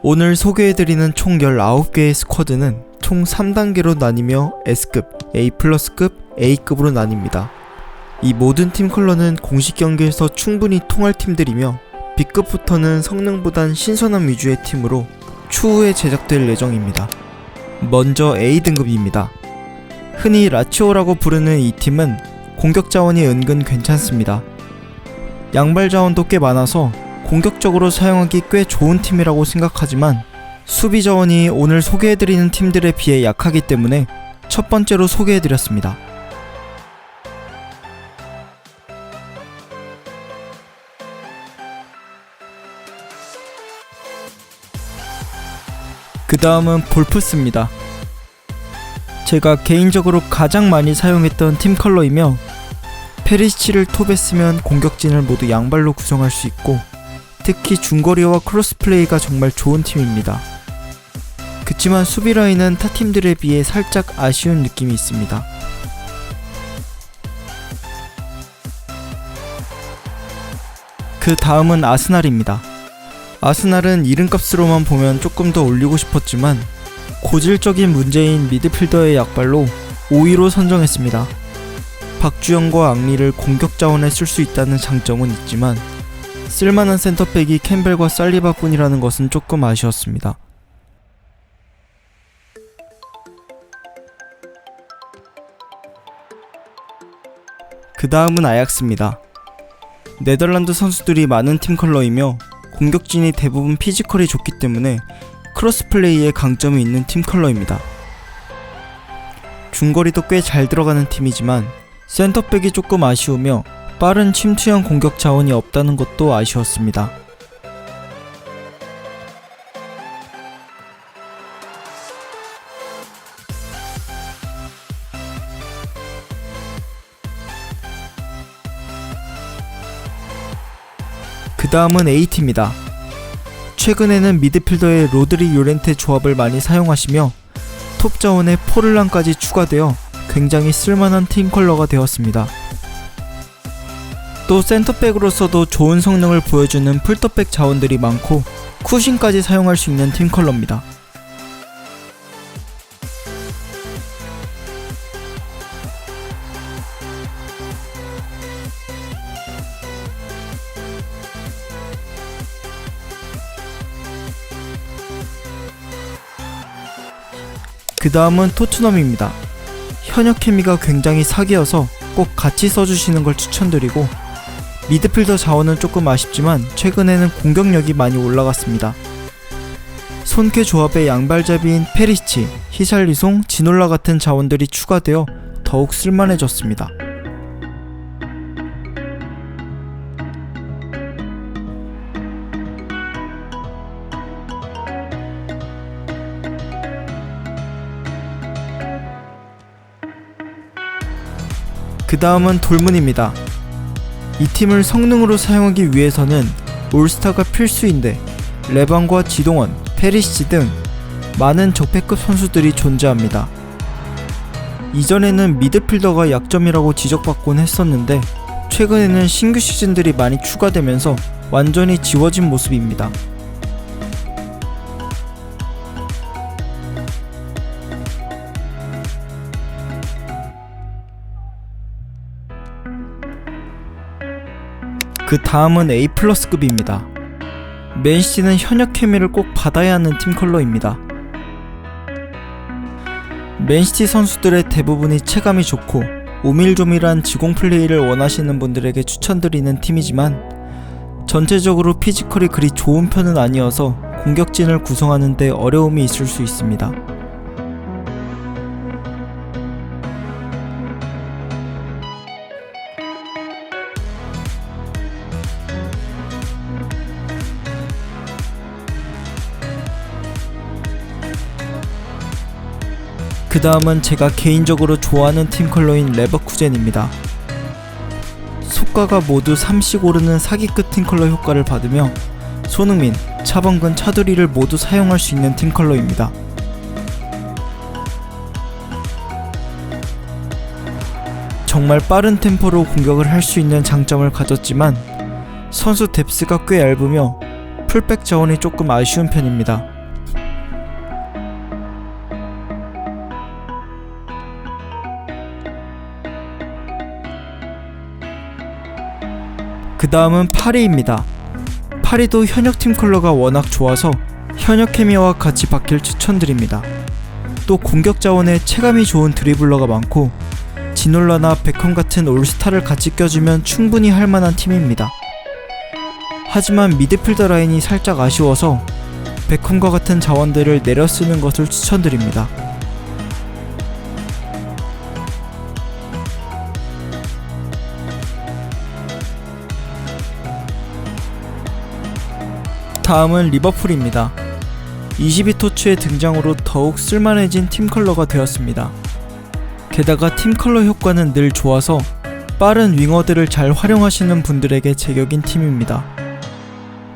오늘 소개해드리는 총 19개의 스쿼드는 총 3단계로 나뉘며 S급, A+급, A급으로 나뉩니다. 이 모든 팀 컬러는 공식 경기에서 충분히 통할 팀들이며 B급부터는 성능보단 신선함 위주의 팀으로 추후에 제작될 예정입니다. 먼저 A등급입니다. 흔히 라치오라고 부르는 이 팀은 공격 자원이 은근 괜찮습니다. 양발 자원도 꽤 많아서 공격적으로 사용하기 꽤 좋은 팀이라고 생각하지만 수비 자원이 오늘 소개해드리는 팀들에 비해 약하기 때문에 첫 번째로 소개해드렸습니다. 그 다음은 볼프스입니다. 제가 개인적으로 가장 많이 사용했던 팀 컬러이며 페리시치를 톱에 쓰면 공격진을 모두 양발로 구성할 수 있고 특히 중거리와 크로스플레이가 정말 좋은 팀입니다. 그치만 수비 라인은 타 팀들에 비해 살짝 아쉬운 느낌이 있습니다. 그 다음은 아스날입니다. 아스날은 이름값으로만 보면 조금 더 올리고 싶었지만 고질적인 문제인 미드필더의 약발로 5위로 선정했습니다. 박주영과 앙리를 공격 자원에 쓸 수 있다는 장점은 있지만 쓸만한 센터백이 캠벨과 살리바 뿐이라는 것은 조금 아쉬웠습니다. 그 다음은 아약스입니다. 네덜란드 선수들이 많은 팀 컬러이며 공격진이 대부분 피지컬이 좋기 때문에 크로스 플레이에 강점이 있는 팀 컬러입니다. 중거리도 꽤 잘 들어가는 팀이지만 센터백이 조금 아쉬우며 빠른 침투형 공격 자원이 없다는 것도 아쉬웠습니다. 그 다음은 A팀입니다. 최근에는 미드필더의 로드리 요렌테 조합을 많이 사용하시며 톱 자원에 포를란까지 추가되어 굉장히 쓸만한 팀 컬러가 되었습니다. 또 센터백으로서도 좋은 성능을 보여주는 풀터백 자원들이 많고 쿠신까지 사용할 수 있는 팀 컬러입니다. 그 다음은 토트넘입니다. 현역 케미가 굉장히 사기여서 꼭 같이 써주시는 걸 추천드리고 미드필더 자원은 조금 아쉽지만 최근에는 공격력이 많이 올라갔습니다. 손캐 조합의 양발잡이인 페리치, 히샬리송, 지놀라 같은 자원들이 추가되어 더욱 쓸만해졌습니다. 그 다음은 돌문입니다. 이 팀을 성능으로 사용하기 위해서는 올스타가 필수인데 레방과 지동원, 페리시 등 많은 적폐급 선수들이 존재합니다. 이전에는 미드필더가 약점이라고 지적받곤 했었는데 최근에는 신규 시즌들이 많이 추가되면서 완전히 지워진 모습입니다. 그 다음은 A 플러스급입니다. 맨시티는 현역 케미를 꼭 받아야 하는 팀 컬러입니다. 맨시티 선수들의 대부분이 체감이 좋고 오밀조밀한 지공 플레이를 원하시는 분들에게 추천드리는 팀이지만 전체적으로 피지컬이 그리 좋은 편은 아니어서 공격진을 구성하는데 어려움이 있을 수 있습니다. 그 다음은 제가 개인적으로 좋아하는 팀 컬러인 레버쿠젠입니다. 속가가 모두 3씩 오르는 사기급 팀 컬러 효과를 받으며 손흥민, 차범근, 차두리를 모두 사용할 수 있는 팀 컬러입니다. 정말 빠른 템포로 공격을 할 수 있는 장점을 가졌지만 선수 뎁스가 꽤 얇으며 풀백 자원이 조금 아쉬운 편입니다. 그 다음은 파리입니다. 파리도 현역 팀 컬러가 워낙 좋아서 현역 케미와 같이 바뀔 추천드립니다. 또 공격 자원에 체감이 좋은 드리블러가 많고 지놀라나 베컴 같은 올스타를 같이 껴주면 충분히 할 만한 팀입니다. 하지만 미드필더 라인이 살짝 아쉬워서 베컴과 같은 자원들을 내려 쓰는 것을 추천드립니다. 다음은 리버풀입니다. 22토츠의 등장으로 더욱 쓸만해진 팀 컬러가 되었습니다. 게다가 팀 컬러 효과는 늘 좋아서 빠른 윙어들을 잘 활용하시는 분들에게 제격인 팀입니다.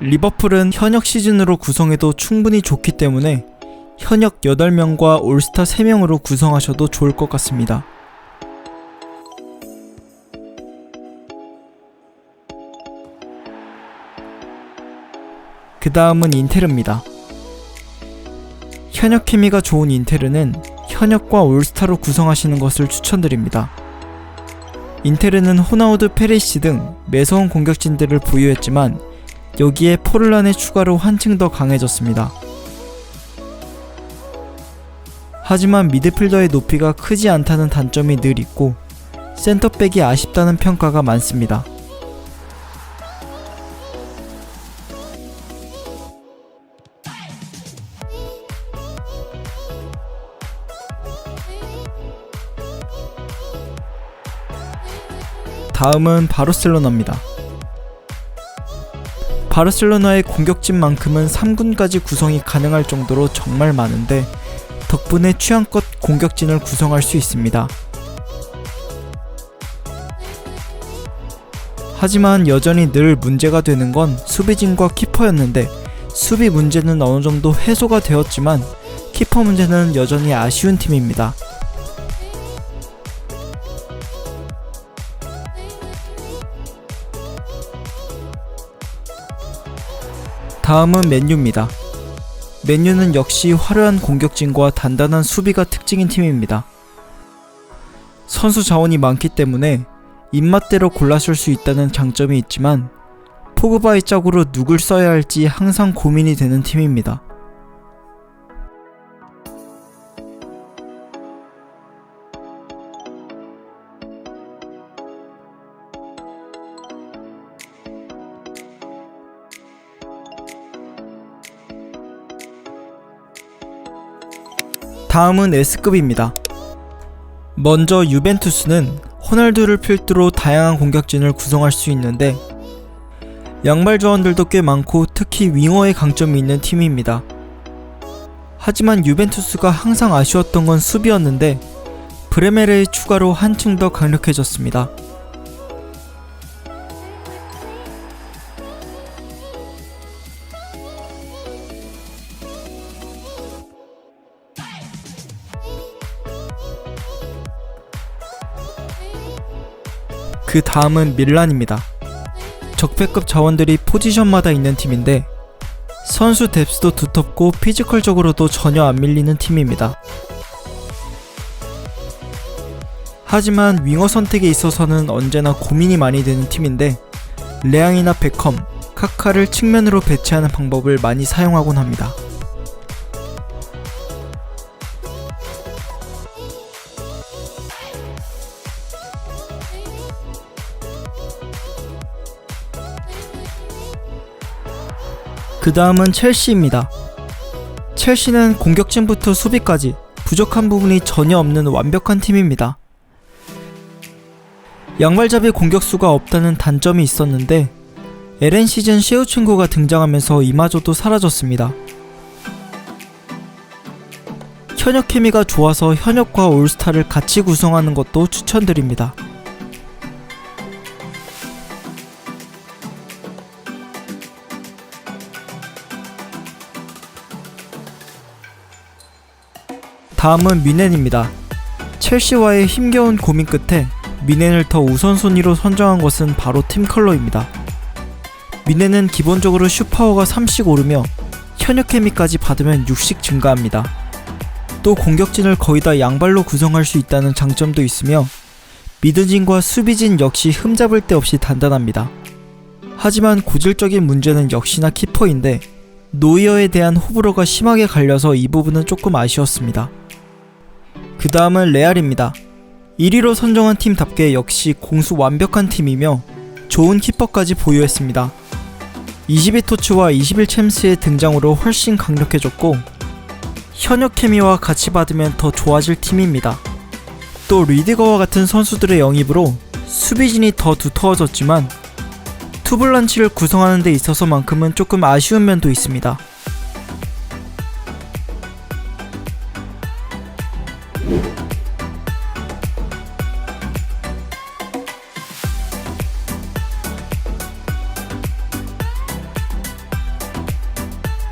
리버풀은 현역 시즌으로 구성해도 충분히 좋기 때문에 현역 8명과 올스타 3명으로 구성하셔도 좋을 것 같습니다. 그 다음은 인테르입니다. 현역 케미가 좋은 인테르는 현역과 올스타로 구성하시는 것을 추천드립니다. 인테르는 호나우드 페리시 등 매서운 공격진들을 보유했지만 여기에 포르란의 추가로 한층 더 강해졌습니다. 하지만 미드필더의 높이가 크지 않다는 단점이 늘 있고 센터백이 아쉽다는 평가가 많습니다. 다음은 바르셀로나입니다. 바르셀로나의 공격진만큼은 3군까지 구성이 가능할 정도로 정말 많은데 덕분에 취향껏 공격진을 구성할 수 있습니다. 하지만 여전히 늘 문제가 되는 건 수비진과 키퍼였는데 수비 문제는 어느 정도 해소가 되었지만 키퍼 문제는 여전히 아쉬운 팀입니다. 다음은 맨유입니다. 맨유는 역시 화려한 공격진과 단단한 수비가 특징인 팀입니다. 선수 자원이 많기 때문에 입맛대로 골라쓸 수 있다는 장점이 있지만 포그바의 짝으로 누굴 써야 할지 항상 고민이 되는 팀입니다. 다음은 S급입니다. 먼저 유벤투스는 호날두를 필두로 다양한 공격진을 구성할 수 있는데 양발 조원들도 꽤 많고 특히 윙어의 강점이 있는 팀입니다. 하지만 유벤투스가 항상 아쉬웠던 건 수비였는데 브레메르의 추가로 한층 더 강력해졌습니다. 그 다음은 밀란입니다. 적폐급 자원들이 포지션마다 있는 팀인데 선수 뎁스도 두텁고 피지컬적으로도 전혀 안 밀리는 팀입니다. 하지만 윙어 선택에 있어서는 언제나 고민이 많이 되는 팀인데 레앙이나 베컴, 카카를 측면으로 배치하는 방법을 많이 사용하곤 합니다. 다음은 첼시입니다. 첼시는 공격진부터 수비까지 부족한 부분이 전혀 없는 완벽한 팀입니다. 양발잡이 공격수가 없다는 단점이 있었는데 에렌 시즌 셰우 친구가 등장하면서 이마저도 사라졌습니다. 현역 케미가 좋아서 현역과 올스타를 같이 구성하는 것도 추천드립니다. 다음은 미넨입니다. 첼시와의 힘겨운 고민 끝에 미넨을 더 우선순위로 선정한 것은 바로 팀 컬러입니다. 미네는 기본적으로 슈파워가 3씩 오르며 현역 케미까지 받으면 6씩 증가합니다. 또 공격진을 거의 다 양발로 구성할 수 있다는 장점도 있으며 미드진과 수비진 역시 흠잡을 데 없이 단단합니다. 하지만 고질적인 문제는 역시나 키퍼인데 노이어에 대한 호불호가 심하게 갈려서 이 부분은 조금 아쉬웠습니다. 그 다음은 레알입니다. 1위로 선정한 팀답게 역시 공수 완벽한 팀이며 좋은 키퍼까지 보유했습니다. 22토츠와 21챔스의 등장으로 훨씬 강력해졌고 현역 케미와 같이 받으면 더 좋아질 팀입니다. 또 리드거와 같은 선수들의 영입으로 수비진이 더 두터워졌지만 투블란치를 구성하는 데 있어서만큼은 조금 아쉬운 면도 있습니다.